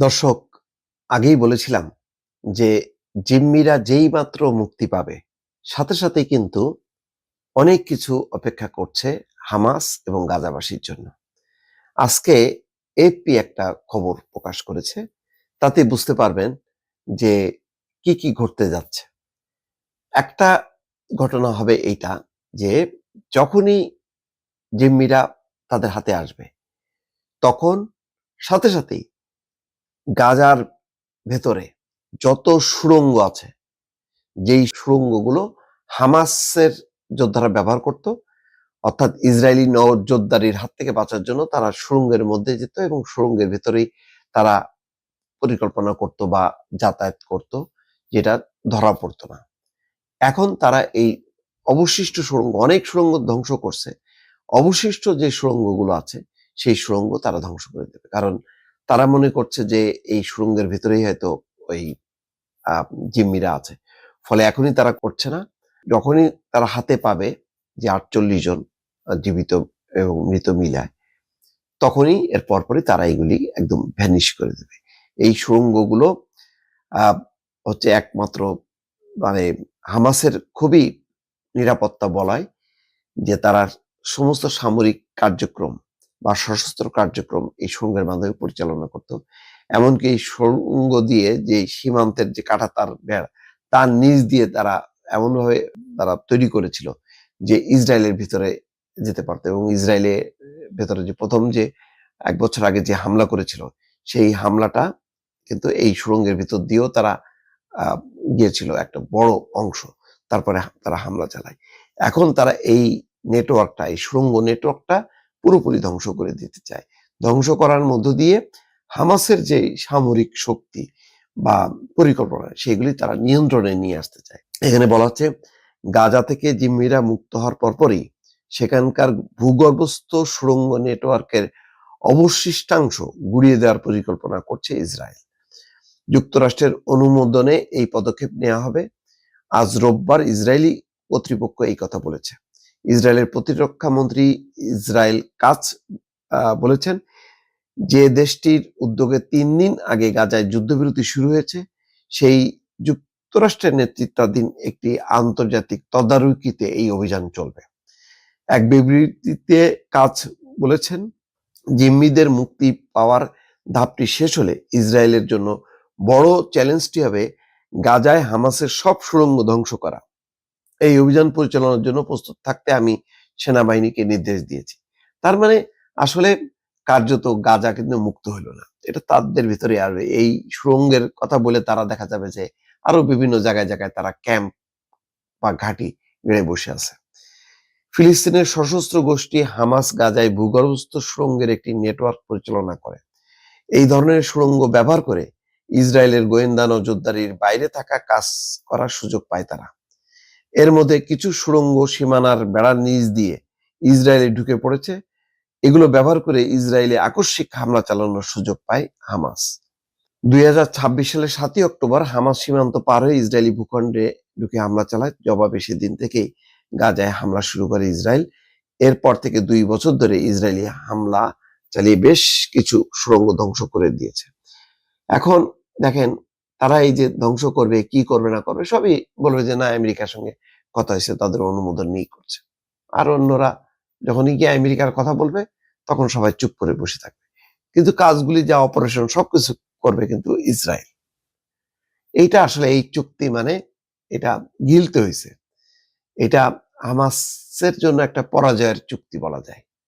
দর্শক, আগেই বলেছিলাম যে জিম্মিরা যেই মাত্র মুক্তি পাবে, সাথে সাথে কিন্তু অনেক কিছু অপেক্ষা করছে হামাস এবং গাজাবাসীর জন্য। আজকে এপি একটা খবর প্রকাশ করেছে, তাতে বুঝতে পারবেন যে কি কি ঘটতে যাচ্ছে। একটা ঘটনা হবে এইটা যে যখনই জিম্মিরা তাদের হাতে আসবে, তখন সাথে সাথেই গাজার ভেতরে যত সুড়ঙ্গ আছে, যেই সুড়ঙ্গগুলো হামাসের যোদ্ধারা ব্যবহার করত, অর্থাৎ ইসরায়েলি নজরদারির হাত থেকে বাঁচার জন্য তারা সুড়ঙ্গের মধ্যে যেত এবং সুড়ঙ্গের ভেতরেই তারা পরিকল্পনা করত বা যাতায়াত করত, যেটা ধরা পড়তো না। এখন তারা এই অবশিষ্ট সুড়ঙ্গ, অনেক সুড়ঙ্গ ধ্বংস করছে, অবশিষ্ট যে সুড়ঙ্গগুলো আছে, সেই সুড়ঙ্গ তারা ধ্বংস করে দেবে। কারণ তারা মনে করছে যে এই সুড়ঙ্গের ভিতরেই হয়তো ওই জিম্মিরা আছে। ফলে এখনই তারা করছে না। যখনই তারা হাতে পাবে যে আটচল্লিশ জন জীবিত এবং মৃত মিলায় তখনই এর পরপরই তারা এগুলি একদম ভ্যানিশ করে দেবে। এই সুড়ঙ্গগুলো আহ, হচ্ছে একমাত্র মানে হামাসের খুবই নিরাপত্তা বলায় যে তারা সমস্ত সামরিক কার্যক্রম বা সশস্ত্র কার্যক্রম এই সুড়ঙ্গের মাধ্যমে পরিচালনা করত। এমনকি এই সুড়ঙ্গ দিয়ে যে সীমান্তের যে কাটা তার বেড়া তার নিচ দিয়ে তারা এমনভাবে তারা তৈরি করেছিল যে ইসরায়েলের ভিতরে যেতে পারতো এবং ইসরায়েলের ভেতরে যে প্রথম যে এক বছর আগে যে হামলা করেছিল, সেই হামলাটা কিন্তু এই সুড়ঙ্গের ভিতর দিয়েও তারা গিয়েছিল একটা বড় অংশ। তারপরে তারা হামলা চালায়। এখন তারা এই নেটওয়ার্কটা এই সুড়ঙ্গ নেটওয়ার্কটা পুরোপুরি ধ্বংস করে দিতে চায়। ধ্বংস করার মধ্য দিয়ে হামাসের যে সামরিক শক্তি বা পরিকল্পনা, সেগুলি তারা নিয়ন্ত্রণে নিয়ে আসতে চায়। এখানে বলা হচ্ছে, গাজা থেকে জিম্মিরা মুক্ত হওয়ার পরপরই সেখানকার ভূগর্ভস্থ সুড়ঙ্গ নেটওয়ার্কের অবশিষ্টাংশ গুড়িয়ে দেওয়ার পরিকল্পনা করছে ইসরায়েল। যুক্তরাষ্ট্রের অনুমোদনে এই পদক্ষেপ নেওয়া হবে। আজ রোববার ইসরায়েলি কর্তৃপক্ষ এই কথা বলেছে। ইসরায়েলের প্রতিরক্ষা মন্ত্রী ইসরায়েল কাজ বলেছেন যে দেশটির উদ্যোগে তিন দিন আগে গাজায় যুদ্ধবিরতি শুরু হয়েছে। সেই যুক্তরাষ্ট্রের নেতৃত্বাধীন একটি আন্তর্জাতিক তদারকিতে এই অভিযান চলবে। এক বিবৃতিতে কাজ বলেছেন, জিম্মিদের মুক্তি পাওয়ার ধাপটি শেষ হলে ইসরায়েলের জন্য বড় চ্যালেঞ্জটি হবে গাজায় হামাসের সব সুড়ঙ্গ ধ্বংস করা। এই অভিযান পরিচালনার জন্য প্রস্তুত থাকতে আমি সেনাবাহিনীকে নির্দেশ দিয়েছি। তার মানে আসলে কার্যত গাজা কিন্তু মুক্ত হলো না। এটা তাদের ভিতরে আর এই সুরঙ্গের কথা বলে তারা দেখা যাবে যে আরও বিভিন্ন জায়গায় জায়গায় তারা ক্যাম্প বা ঘাঁটি গেড়ে বসে আছে। ফিলিস্তিনের সশস্ত্র গোষ্ঠী হামাস গাজায় ভূগর্ভস্থ সুড়ঙ্গের একটি নেটওয়ার্ক পরিচালনা করে। এই ধরনের সুড়ঙ্গ ব্যবহার করে ইসরায়েলের গোয়েন্দা নজরদারির বাইরে থাকা কাজ করার সুযোগ পায় তারা। এর মধ্যে কিছু সুড়ঙ্গ সীমানার বেড়ার নিচ দিয়ে ইসরায়েলে ঢুকে পড়েছে। এগুলো ব্যবহার করে ইসরায়েলে আকস্মিক হামলা চালানোর সুযোগ পায় হামাস। দুই সালের সাতই অক্টোবর হামাস সীমান্ত পার হয়ে ইসরায়েলি ভূখণ্ডে ঢুকে হামলা চালায়। জবাবে সেদিন থেকেই গাজায় হামলা শুরু করে ইসরায়েল। এরপর থেকে দুই বছর ধরে ইসরায়েলি হামলা চালিয়ে বেশ কিছু সুড়ঙ্গ ধ্বংস করে দিয়েছে। এখন দেখেন তারা এই যে ধ্বংস করবে, কি করবে, না করবে, সবই বলবে যে না, আমেরিকার সঙ্গে কথা হয়েছে, তাদের অনুমোদন নিয়েই করছে। আর অন্যরা যখনই গিয়ে আমেরিকার কথা বলবে, তখন সবাই চুপ করে বসে থাকবে। কিন্তু কাজগুলি যা অপারেশন সবকিছু করবে কিন্তু ইসরায়েল। এইটা আসলে এই চুক্তি মানে এটা গিলতে হয়েছে। এটা হামাসের জন্য একটা পরাজয়ের চুক্তি বলা যায়।